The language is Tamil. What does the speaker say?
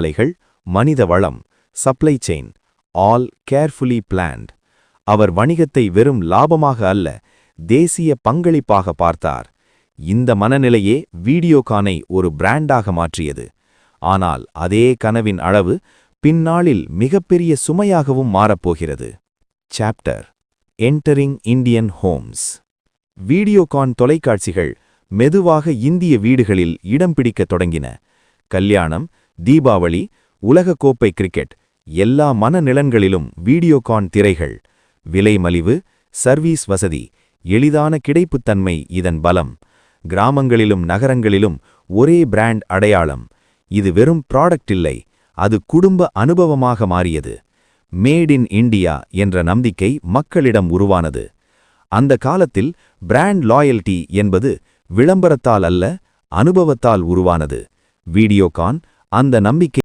அலைகள் மனித வளம் supply chain all carefully planned அவர் வணிகத்தை வெறும் லாபமாக அல்ல தேசிய பங்களிப்பாக பார்த்தார். இந்த மனநிலையே வீடியோகானை ஒரு பிராண்டாக மாற்றியது. ஆனால் அதே கனவின் அளவு பின்னாளில் மிகப்பெரிய சுமையாகவும் மாறப்போகிறது. Chapter entering Indian homes Videocon தொலைக்காட்சிகள் மெதுவாக இந்திய வீடுகளில் இடம் பிடிக்கத் தொடங்கின. கல்யாணம் தீபாவளி உலகக்கோப்பை கிரிக்கெட் எல்லா மனநிலன்களிலும் வீடியோகான் திரைகள். விலை மலிவு சர்வீஸ் வசதி எளிதான கிடைப்புத்தன்மை இதன் பலம். கிராமங்களிலும் நகரங்களிலும் ஒரே பிராண்ட் அடையாளம். இது வெறும் ப்ராடக்ட் இல்லை அது குடும்ப அனுபவமாக மாறியது. மேட் இன் இண்டியா என்ற நம்பிக்கை மக்களிடம் உருவானது. அந்த காலத்தில் பிராண்ட் லாயல்டி என்பது விளம்பரத்தால் அல்ல அனுபவத்தால் உருவானது. வீடியோகான் அந்த நம்பிக்கை